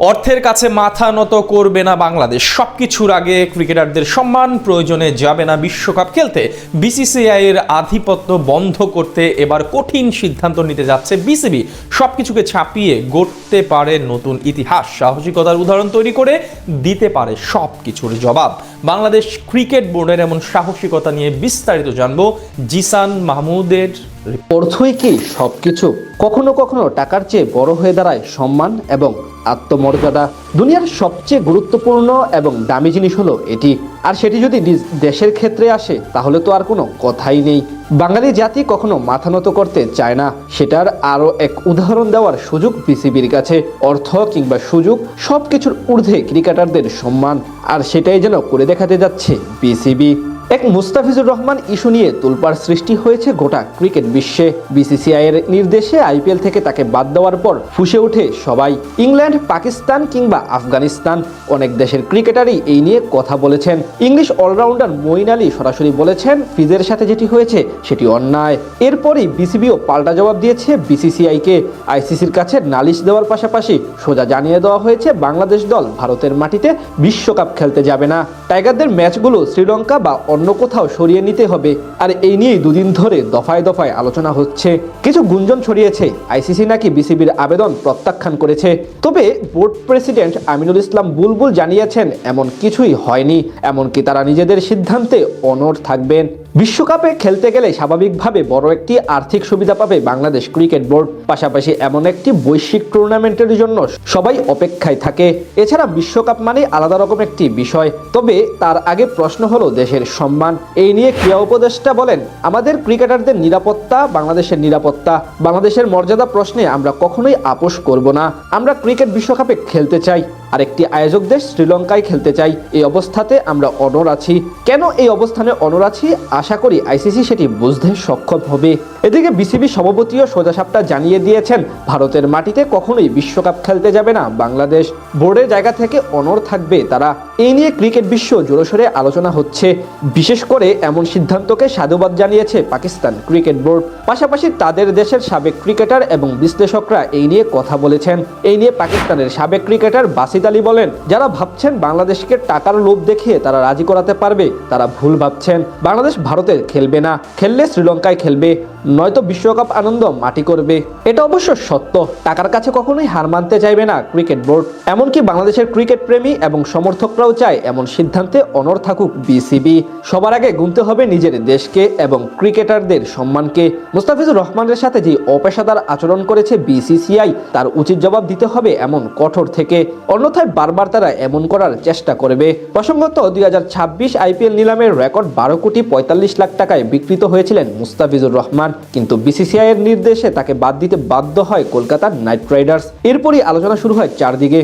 অর্থের কাছে মাথা নত করবে না বাংলাদেশ। সব কিছুর আগে ক্রিকেটারদের সম্মান, প্রয়োজনে যাবে না বিশ্বকাপ খেলতে। বিসিসিআই এর আধিপত্য বন্ধ করতে এবার কঠিন সিদ্ধান্ত নিতে যাচ্ছে বিসিবি। সব কিছুকে ছাপিয়ে গড়তে পারে নতুন ইতিহাস। সাহসিকতার উদাহরণ তৈরি করে দিতে পারে সব কিছুর জবাব। বাংলাদেশ ক্রিকেট বোর্ডের এমন সাহসিকতা নিয়ে বিস্তারিত জানব জিসান মাহমুদের অর্থই কি সবকিছু? কখনো কখনো টাকার চেয়ে বড় হয়ে দাঁড়ায় সম্মান এবং আত্মমর্যাদা। দুনিয়ার সবচেয়ে গুরুত্বপূর্ণ এবং দামি জিনিস হলো এটি। আর সেটি যদি দেশের ক্ষেত্রে আসে, তাহলে তো আর কোনো কথাই নেই। বাঙালি জাতি কখনো মাথা নত করতে চায় না। সেটার আরও এক উদাহরণ দেওয়ার সুযোগ বিসিবির কাছে। অর্থ কিংবা সুযোগ সব কিছুর ঊর্ধ্বে ক্রিকেটারদের সম্মান। আর সেটাই যেন করে দেখাতে যাচ্ছে বিসিবি এক মুস্তাফিজুর রহমান ইস্যু নিয়ে তোলপাড় সৃষ্টি হয়েছে গোটা ক্রিকেট বিশ্বে। বিসিসিআই এর নির্দেশে আইপিএল থেকে তাকে বাদ দেওয়ার পর ফুসে ওঠে সবাই। ইংল্যান্ড, পাকিস্তান কিংবা আফগানিস্তান। অনেক দেশের ক্রিকেটারই এই নিয়ে কথা বলেছেন। ইংলিশ অলরাউন্ডার মইন আলী সরাসরি বলেছেন, ফিজের সাথে যেটি হয়েছে সেটি অন্যায়। এরপরই বিসিবিও পাল্টা জবাব দিয়েছে বিসিসিআইকে আইসিসির কাছে নালিশ দেওয়ার পাশাপাশি সোজা জানিয়ে দেওয়া হয়েছে, বাংলাদেশ দল ভারতের মাটিতে বিশ্বকাপ খেলতে যাবে না। টাইগারদের ম্যাচগুলো শ্রীলঙ্কা বা অন্য কোথাও সরিয়ে নিতে হবে। আর এই নিয়েই দুদিন ধরে দফায় দফায় আলোচনা হচ্ছে। কিছু গুঞ্জন ছড়িয়েছে। আইসিসি নাকি বিসিবির আবেদন প্রত্যাখ্যান করেছে। তবে বোর্ড প্রেসিডেন্ট আমিনুল ইসলাম বুলবুল জানিয়েছেন, এমন কিছুই হয়নি। এমনকি তারা নিজেদের সিদ্ধান্তে অনড় থাকবেন। বিশ্বকাপে খেলতে গেলে স্বাভাবিকভাবে বড় একটি আর্থিক সুবিধা পাবে বাংলাদেশ ক্রিকেট বোর্ড। পাশাপাশি এমন একটি বৈশ্বিক টুর্নামেন্টের জন্য সবাই অপেক্ষায় থাকে। এছাড়া বিশ্বকাপ মানে আলাদা রকম একটি বিষয়। তবে তার আগে প্রশ্ন হলো দেশের সম্মান। এই নিয়ে ক্রীড়া উপদেষ্টা বলেন, আমাদের ক্রিকেটারদের নিরাপত্তা, বাংলাদেশের নিরাপত্তা। বাংলাদেশের মর্যাদা প্রশ্নে আমরা কখনোই আপোষ করব না। আমরা ক্রিকেট বিশ্বকাপে খেলতে চাই। আরেকটি আয়োজক দেশ শ্রীলঙ্কায় খেলতে চাই। এই অবস্থাতে আমরা অনর আছি। কেন এই অবস্থানে অনর আছি? আশা করি আইসিসি সেটি বুঝতে সক্ষম হবে। এদিকে বিসিবি সভাপতিও সোজাসাপটা জানিয়ে দিয়েছেন, ভারতের মাটিতে কখনোই বিশ্বকাপ খেলতে যাবে না। বাংলাদেশ বোর্ডের জায়গা থেকে অনর থাকবে তারা। এই নিয়ে ক্রিকেট বিশ্ব জোরসোরে আলোচনা হচ্ছে। বিশেষ করে এমন সিদ্ধান্তকে সাধুবাদ জানিয়েছে পাকিস্তান ক্রিকেট বোর্ড। পাশাপাশি তাদের দেশের সাবেক ক্রিকেটার এবং বিশ্লেষকরা এই নিয়ে কথা বলেছেন। এই নিয়ে পাকিস্তানের সাবেক ক্রিকেটার বাসিদ আলী বলেন, যারা ভাবছেন বাংলাদেশকে টাকার লোভ দেখিয়ে তারা রাজি করাতে পারবে, তারা ভুল ভাবছেন। বাংলাদেশ ভারতে খেলবে না, খেললে শ্রীলঙ্কায় খেলবে। নয়তো বিশ্বকাপ আনন্দ মাটি করবে। এটা অবশ্য সত্য। টাকার কাছে কখনোই হার মানতে চাইবে না ক্রিকেট বোর্ড। এমনকি বাংলাদেশের ক্রিকেট প্রেমী এবং সমর্থকরাও চায় এমন সিদ্ধান্তে অনর থাকুক বিসিবি। সবার আগে গুনতে হবে নিজের দেশকে এবং ক্রিকেটারদের সম্মানকে। মুস্তাফিজুর রহমানের সাথে যে অপেশাদার আচরণ করেছে বিসিসিআই, তার উচিত জবাব দিতে হবে এমন কঠোর থেকে। অন্যথায় বারবার তারা এমন করার চেষ্টা করবে। প্রসঙ্গত দুই হাজার ছাব্বিশ আইপিএল নিলামের রেকর্ড বারো কোটি পঁয়তাল্লিশ লাখ টাকায় বিকৃত হয়েছিলেন মুস্তাফিজুর রহমান। কিন্তু বিসিসিআই এর নির্দেশে তাকে বাদ দিতে বাধ্য হয় কলকাতার নাইট রাইডার্স। এরপরই আলোচনা শুরু হয় চারদিকে।